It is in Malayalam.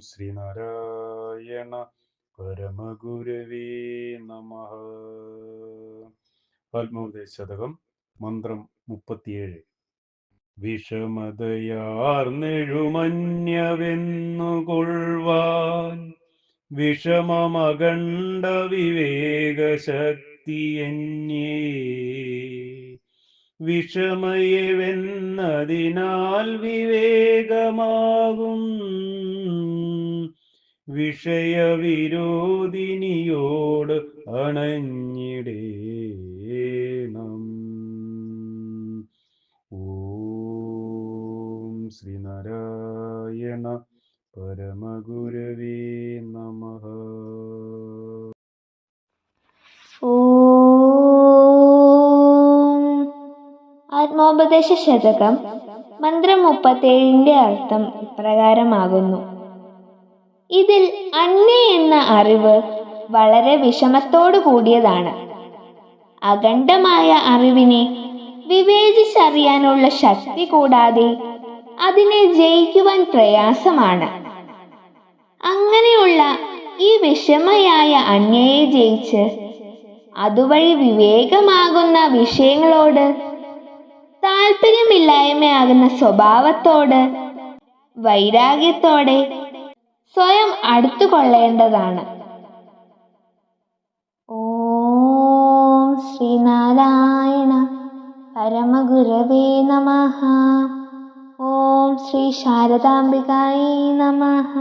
ശ്രീനാരായണ പരമഗുരവേ നമ. ആത്മോപദേശതകം മന്ത്രം മുപ്പത്തിയേഴ്. വിഷമതയാർന്നെഴുമന്യവെന്നുകൊള്ളുവാൻ വിഷമമകണ്ഡ വിവേകശക്തിയന്യേ വിഷമയവെന്നതിനാൽ വിവേകമാകും വിഷയവിരോധിനിയോട് അണഞ്ഞിടേണം. ഓം ശ്രീനാരായണ പരമഗുരവേ നമ. ആത്മോപദേശ ശതകം മന്ത്രം മുപ്പത്തേഴിന്റെ അർത്ഥം ഇപ്രകാരമാകുന്നു. ഇതിൽ അന്യ എന്ന അറിവ് വളരെ വിഷമത്തോടു കൂടിയതാണ്. അഖണ്ഡമായ അറിവിനെ വിവേചിച്ചറിയാനുള്ള ശക്തി കൂടാതെ അതിനെ ജയിക്കുവാൻ പ്രയാസമാണ്. അങ്ങനെയുള്ള ഈ വിഷമയായ അന്യയെ ജയിച്ച് അതുവഴി വിവേകമാകുന്ന വിഷയങ്ങളോട് താല്പര്യമില്ലായ്മയാകുന്ന സ്വഭാവത്തോട് വൈരാഗ്യത്തോടെ സ്വയം അടുത്തു കൊള്ളേണ്ടതാണ്. ഓം ശ്രീനാരായണ പരമഗുരവേ നമഃ. ഓം ശ്രീ ശാരദാംബികായേ നമഃ.